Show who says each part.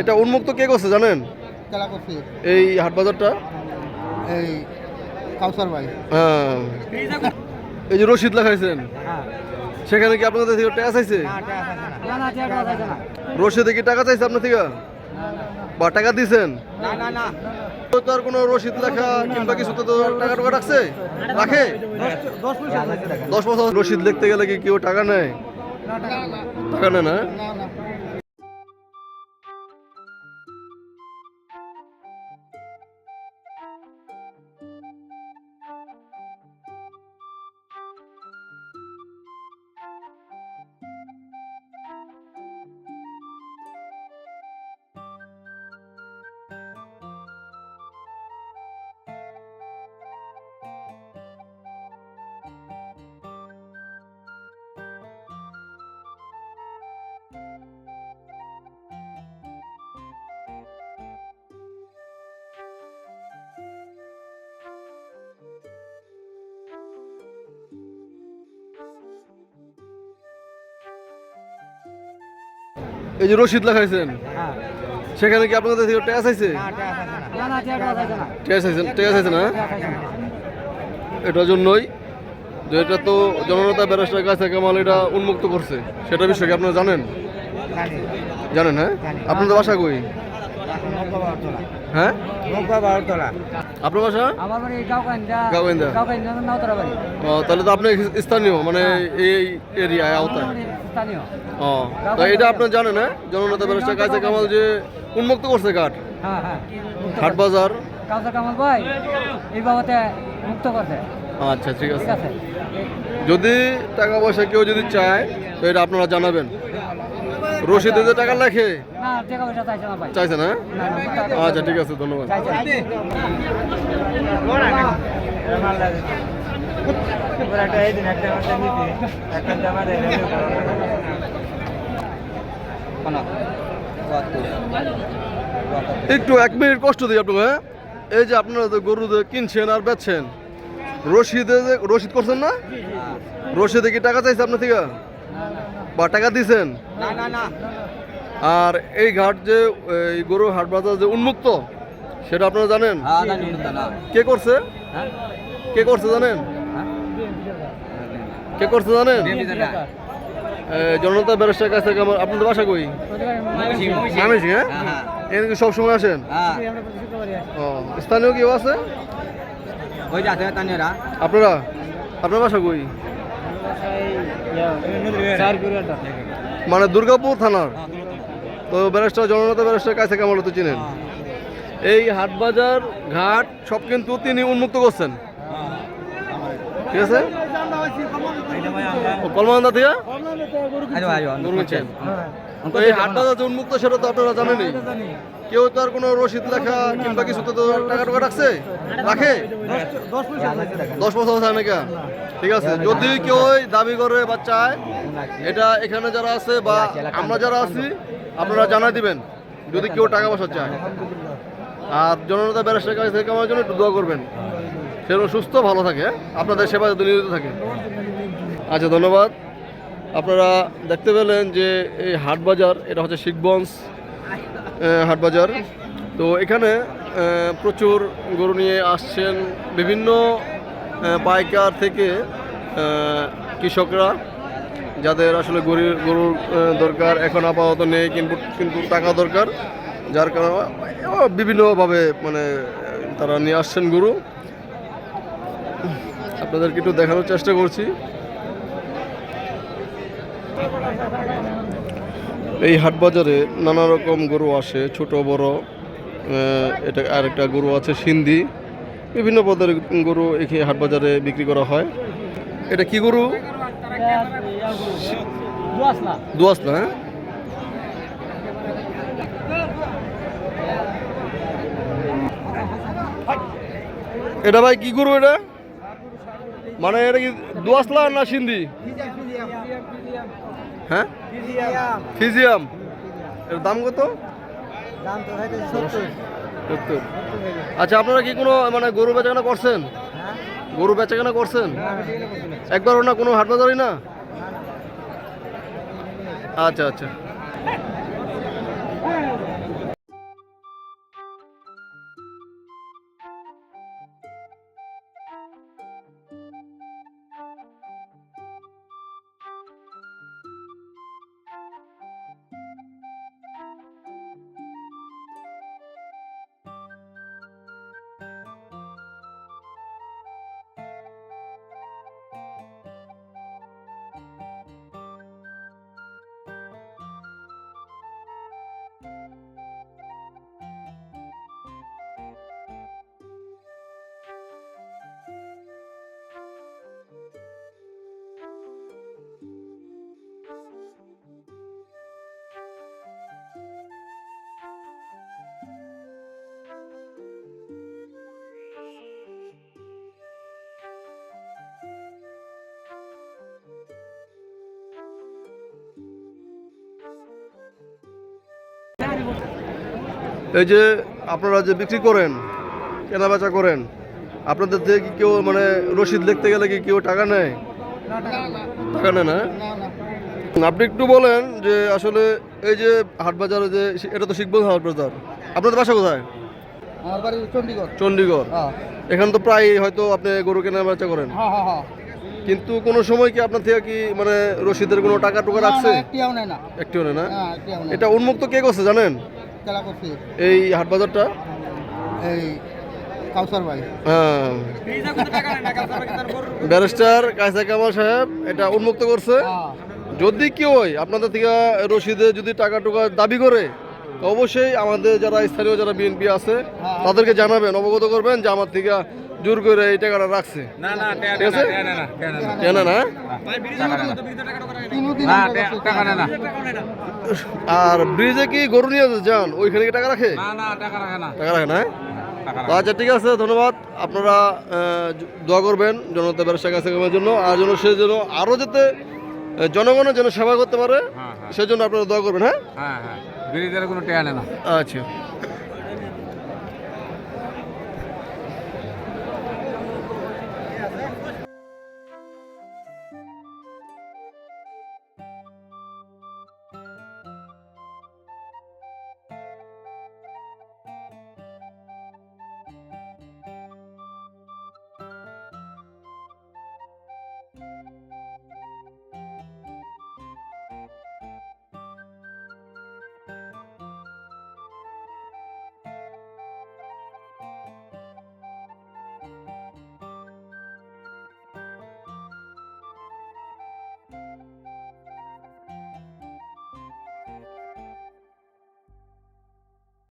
Speaker 1: এটা উন্মুক্ত কে করছে জানেন? এই হাট বাজারটা
Speaker 2: এই কাউসার ভাই।
Speaker 1: হ্যাঁ। এই যে রশিদ লেখাইছেন সেখানে কি আপনাদের থেকে টাকা চাইছে? রশিদে কি টাকা চাইছে আপনার থেকে? বা টাকা দিছেন
Speaker 2: না না না।
Speaker 1: তো তার কোনো রশিদ লেখা কিংবা কিছু তো টাকা টাকা রাখছে? রাখে?
Speaker 2: দশ পয়সা
Speaker 1: বছর রশিদ লিখতে গেলে কি কেউ টাকা নেয়? টাকা নেয় না। এই যে রশিদ লেখাইছেন সেখানে কি আপনাদের থেকে টাকা আছে?
Speaker 2: না আছে চেয়ার পাওয়া না
Speaker 1: এটার জন্যই যে এটা তো জনতা ব্যারাস্টার কাছে কামাল এটা উন্মুক্ত করছে। সেটা বিষয়ে কি আপনারা জানেন? জানেন হ্যাঁ? আপনাদের বাসা কই? হ্যাঁ আপনার বাসা?
Speaker 2: আমার বাড়ি
Speaker 1: ও তাহলে তো আপনি স্থানীয় মানে এই এরিয়ায় আওতায়।
Speaker 2: স্থানীয়।
Speaker 1: ও তো এটা আপনি জানেন হ্যাঁ? জননেতা ব্যারিস্টার কাছে কামাল যে উন্মুক্ত করছে ঘাট।
Speaker 2: হ্যাঁ হ্যাঁ
Speaker 1: বাজার।
Speaker 2: কাউসার কামাল ভাই এই মুক্ত করছে।
Speaker 1: আচ্ছা ঠিক আছে। যদি টাকা পয়সা কেউ যদি চায় তো এটা আপনারা জানাবেন। রশিদে যে টাকা লেখে?
Speaker 2: না টাকা পয়সা চাইছে না
Speaker 1: আচ্ছা ঠিক আছে ধন্যবাদ। একটু এক মিনিট কষ্ট দিই আপনাকে হ্যাঁ? এই যে আপনারা যে গরু কিনছেন আর বেচছেন রশিদে রশিদ করছেন না? রশিদে কি টাকা চাইছে আপনার থেকে? বা টাকা দিছেন? আর এই ঘাট যে এই গরু হাট বাজার যে উন্মুক্ত সেটা আপনারা জানেন?
Speaker 2: হ্যাঁ
Speaker 1: কে করছে?
Speaker 2: হ্যাঁ?
Speaker 1: কে করছে জানেন? কে করছে জানেন? জনতা ব্যারিস্টার কাছ থেকে আমার আপনাদের বাসা কই? মামিসি হ্যাঁ? এখানে কি সবসময় আসেন?
Speaker 2: হ্যাঁ।
Speaker 1: ও স্থানীয় কেউ আছে? আপনারা? আপনার বাসা কই? মানে দুর্গাপুর থানার? তো ব্যারিস্টার জনতা ব্যারিস্টার কাছে কেমন তো চিনেন? এই হাটবাজার ঘাট সব কিন্তু তিনি উন্মুক্ত করছেন। ঠিক আছে? কলমান্দা থেকে। তো এই হাট যে উন্মুক্ত, সেটা তো আপনারা জানেনই। কেউ তো আর কোনো রসিদ লেখা কিংবা কিছু তো টাকা টাকা রাখছে? রাখে? দশ বছর থাকে নাকি? ঠিক আছে, যদি কেউ দাবি করে বা চায়, এটা এখানে যারা আছে বা আমরা যারা আছি, আপনারা জানাই দিবেন, যদি কেউ টাকা পয়সা চায়। আর জনতা ব্যারিস্টার কাছ থেকে আমার জন্য একটু দোয়া করবেন সেরকম সুস্থ ভালো থাকে? আপনাদের সেবা যাতে নিয়োজিত থাকে। আচ্ছা ধন্যবাদ। আপনারা দেখতে পেলেন যে এই হাট বাজার এটা হচ্ছে শিখগঞ্জ আহ, হাট বাজার। তো এখানে প্রচুর গরু নিয়ে আসছেন বিভিন্ন পাইকার থেকে কৃষকরা যাদের আসলে গরুর গরুর দরকার এখন আপাতত নেই কিন্তু কিন্তু টাকা দরকার। যার কারণে বিভিন্নভাবে মানে তারা নিয়ে আসছেন গরু। আপনাদেরকে একটু দেখানোর চেষ্টা করছি। এই হাট বাজারে নানা রকম গরু আসে, ছোট, বড় এটা আরেকটা গরু আছে সিন্ধি। বিভিন্ন পদের গরু এখানে হাট বাজারে বিক্রি করা হয়। এটা কি গরু? দোয়াস না হ্যাঁ? এটা ভাই কি গরু এটা? মানে এটা কি দোয়াসলা না সিন্ধি? হ্যাঁ? ফিজিয়াম এর দাম কত?
Speaker 2: দাম তো হয়তো সত্তর।
Speaker 1: সত্তর। আচ্ছা আপনারা কি কোনো মানে গরু বেচাকেনা করছেন? গরু বেচাকেনা করছেন? একবারও না কোনো হাট বাজারই না? আচ্ছা আচ্ছা। এই যে আপনারা যে বিক্রি করেন কেনা বেচা করেন আপনাদের থেকে কি কেউ মানে রসিদ লিখতে গেলে কি কেউ টাকা নেয়? টাকা নেয় না আপনি একটু বলেন যে আসলে এই যে হাট বাজারে যে এটা তো শিখব হাট বাজার। আপনাদের বাসা কোথায়?
Speaker 2: আমার বাড়ি চণ্ডীগড়।
Speaker 1: চণ্ডীগড়।
Speaker 2: হ্যাঁ।
Speaker 1: এখানে তো প্রায় হয়তো আপনি গরু কেনা বেচা করেন।
Speaker 2: হ্যাঁ হ্যাঁ হ্যাঁ।
Speaker 1: কিন্তু কোনো সময় কি আপনার থেকে কি মানে রসিদের কোনো টাকা টুকা রাখছে?
Speaker 2: একটিও নেই না। হ্যাঁ
Speaker 1: এটা উন্মুক্ত কে করছে জানেন?
Speaker 2: করছি
Speaker 1: এই হাট বাজারটা?
Speaker 2: এই কাউসার ভাই
Speaker 1: হ্যাঁ। ব্যারিস্টার কায়সা কামাল সাহেব এটা উন্মুক্ত করছে।
Speaker 2: হ্যাঁ।
Speaker 1: যদি কেউ আপনাদের থেকে রশিদে যদি টাকা টুকা দাবি করে অবশ্যই আমাদের যারা স্থানীয় যারা বিএনপি আছে তাদেরকে জানাবেন অবগত করবেন যে আমার থেকে জোর করে এই টাকাটা রাখছে।
Speaker 3: না না
Speaker 1: ঠিক আছে? কেন না
Speaker 3: টাকা
Speaker 1: আর ব্রিজে কি গরু নিয়ে যান ওইখানে কি টাকা রাখে?
Speaker 3: না না টাকা রাখে না।
Speaker 1: টাকা রাখে না
Speaker 3: টাকা
Speaker 1: তো আচ্ছা ঠিক আছে ধন্যবাদ। আপনারা দোয়া করবেন জনতা ব্যবসা কাছে কামের জন্য আর যেন সে যেন আরও যাতে জনগণের যেন সেবা করতে পারে
Speaker 3: হ্যাঁ হ্যাঁ।
Speaker 1: সেজন্য আপনারা দোয়া করবেন হ্যাঁ?
Speaker 3: হ্যাঁ হ্যাঁ। কোনো
Speaker 1: আচ্ছা।